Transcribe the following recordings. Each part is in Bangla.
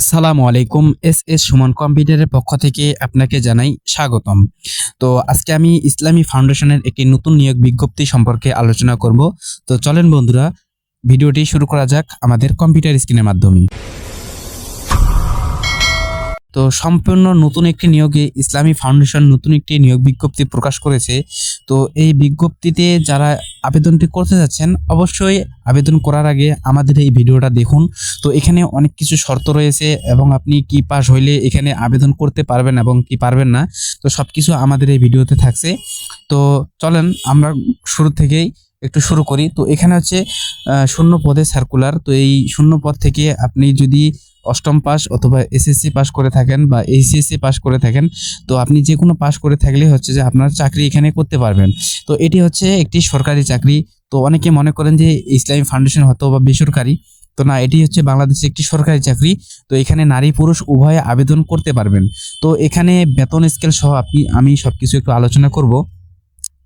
আসসালামু আলাইকুম, এস এস সুমন কম্পিউটারের পক্ষ থেকে আপনাকে জানাই স্বাগতম। তো আজকে আমি ইসলামী ফাউন্ডেশনের একটি নতুন নিয়োগ বিজ্ঞপ্তি সম্পর্কে আলোচনা করব। তো চলেন বন্ধুরা, ভিডিওটি শুরু করা যাক আমাদের কম্পিউটার স্ক্রিনের মাধ্যমে। তো সম্পূর্ণ নতুন একটি নিয়োগে ইসলামী ফাউন্ডেশন নতুন একটি নিয়োগ বিজ্ঞপ্তি প্রকাশ করেছে। তো এই বিজ্ঞপ্তিতে যারা আবেদনটি করতে যাচ্ছেন, অবশ্যই আবেদন করার আগে আমাদের এই ভিডিওটা দেখুন। তো এখানে অনেক কিছু শর্ত রয়েছে এবং আপনি কি পাস হইলে এখানে আবেদন করতে পারবেন এবং কি পারবেন না, তো সব কিছু আমাদের এই ভিডিওতে থাকছে। তো চলেন আমরা শুরু থেকেই একটু শুরু করি। তো এখানে হচ্ছে শূন্য পদে সার্কুলার তো এই শূন্য পদ থেকে আপনি যদি অষ্টম পাস অথবা এসএসসি পাস করে থাকেন বা এইচএসসি পাস করে থাকেন, তো আপনি যে কোনো পাস করে থাকলে হচ্ছে যে আপনার চাকরি এখানে করতে পারবেন। তো এটি হচ্ছে একটি সরকারি চাকরি। তো অনেকে মনে করেন যে ইসলামী ফাউন্ডেশন হয়তো বা বেসরকারি, তো না, এটি হচ্ছে বাংলাদেশের একটি সরকারি চাকরি। তো এখানে নারী পুরুষ উভয়ে আবেদন করতে পারবেন। তো এখানে বেতন স্কেল সহ আপনি, আমি সব কিছু একটু আলোচনা করব।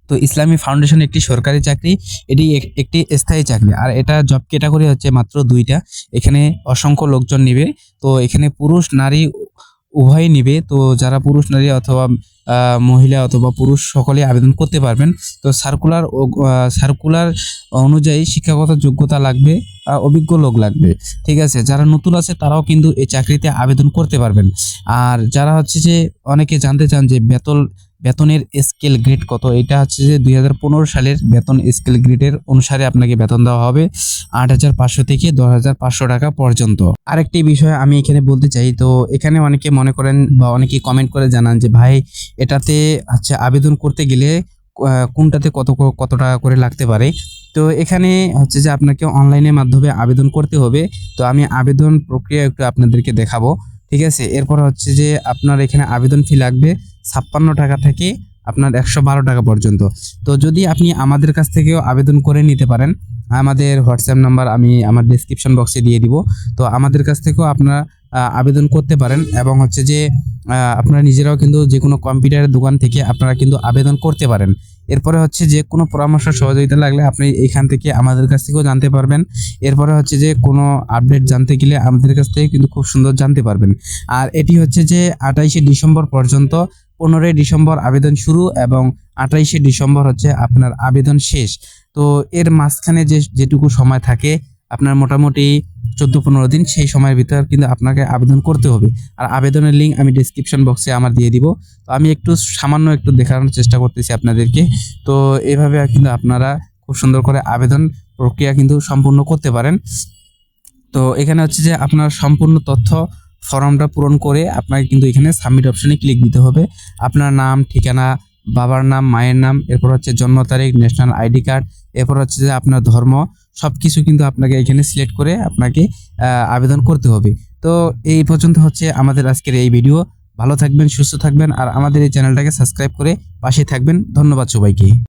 তো ইসলামী ফাউন্ডেশন একটি সরকারি চাকরি, এটি একটি স্থায়ী চাকরি। আর এটা জব ক্যাটাগরি হচ্ছে মাত্র দুইটা। এখানে অসংখ্য লোকজন নিবে, তো এখানে পুরুষ, নারী উভয়ই নিবে। তো যারা পুরুষ, নারী অথবা মহিলা অথবা পুরুষ সকলে আবেদন করতে পারবেন। তো সার্কুলার সার্কুলার অনুযায়ী শিক্ষাগত যোগ্যতা লাগবে অভিজ্ঞ লোক লাগবে। ঠিক আছে, যারা নতুন আছে তারাও কিন্তু এই চাকরিতে আবেদন করতে পারবেন। আর যারা হচ্ছে যে অনেকে জানতে চান যে বেতন বেতনের স্কেল গ্রেড কত? এটা হচ্ছে যে দুই হাজার পনেরো সালের বেতন স্কেল গ্রেডের অনুসারে আপনাকে বেতন দেওয়া হবে আট হাজার পাঁচশো থেকে দশ টাকা পর্যন্ত। আরেকটি বিষয় আমি এখানে বলতে চাই, তো এখানে অনেকে মনে করেন বা অনেকে কমেন্ট করে জানান যে, ভাই, এটাতে হচ্ছে আবেদন করতে গেলে কোনটাতে কত কত টাকা করে লাগতে পারে? তো এখানে হচ্ছে যে আপনাকে অনলাইনের মাধ্যমে আবেদন করতে হবে। তো আমি আবেদন প্রক্রিয়া একটু আপনাদেরকে দেখাবো, ঠিক আছে? এরপর হচ্ছে যে আপনার এখানে আবেদন ফি লাগবে। ছাপ্পান্ন টাকা থেকে আপনার একশো বারো টাকা পর্যন্ত। তো যদি আপনি আমাদের কাছ থেকেও আবেদন করে নিতে পারেন, আমাদের হোয়াটসঅ্যাপ নাম্বার আমি আমার ডিসক্রিপশন বক্সে দিয়ে দিব। তো আমাদের কাছ থেকেও আপনারা আবেদন করতে পারেন এবং হচ্ছে যে আপনারা নিজেরাও কিন্তু যে কোনো কম্পিউটারের দোকান থেকে আপনারা কিন্তু আবেদন করতে পারেন। এরপরে হচ্ছে যে, কোনো পরামর্শ সহযোগিতা লাগলে আপনি এখান থেকে আমাদের কাছ থেকেও জানতে পারবেন। এরপরে হচ্ছে যে, কোনো আপডেট জানতে গেলে আমাদের কাছ থেকে কিন্তু খুব সুন্দর জানতে পারবেন। আর এটি হচ্ছে যে, আঠাইশে ডিসেম্বর পর্যন্ত পনেরোই ডিসেম্বর আবেদন শুরু এবং আঠাইশে ডিসেম্বর হচ্ছে আপনার আবেদন শেষ। তো এর মাঝখানে যে যেটুকু সময় থাকে, আপনার মোটামুটি চোদ্দ পনেরো দিন সেই সময়ের ভিতর কিন্তু আপনাকে আবেদন করতে হবে। আর আবেদনের লিঙ্ক আমি ডিসক্রিপশন বক্সে আমার দিয়ে দিব। তো আমি একটু সামান্য একটু দেখানোর চেষ্টা করতেছি আপনাদেরকে। তো এভাবে কিন্তু আপনারা খুব সুন্দর করে আবেদন প্রক্রিয়া কিন্তু সম্পূর্ণ করতে পারেন। তো এখানে হচ্ছে যে আপনার সম্পূর্ণ তথ্য ফর্মটা পূরণ করে আপনাকে কিন্তু এখানে সাবমিট অপশনে ক্লিক দিতে হবে। আপনার নাম, ঠিকানা, বাবার নাম, মায়ের নাম, এরপর হচ্ছে জন্ম তারিখ ন্যাশনাল আইডি কার্ড এরপর হচ্ছে যে আপনার ধর্ম সব কিছু কিন্তু আপনাকে এখানে সিলেক্ট করে আপনাকে আবেদন করতে হবে। তো এই পর্যন্ত হচ্ছে আমাদের আজকের এই ভিডিও ভালো থাকবেন, সুস্থ থাকবেন, আর আমাদের এই চ্যানেলটাকে সাবস্ক্রাইব করে পাশে থাকবেন। ধন্যবাদ সবাইকে।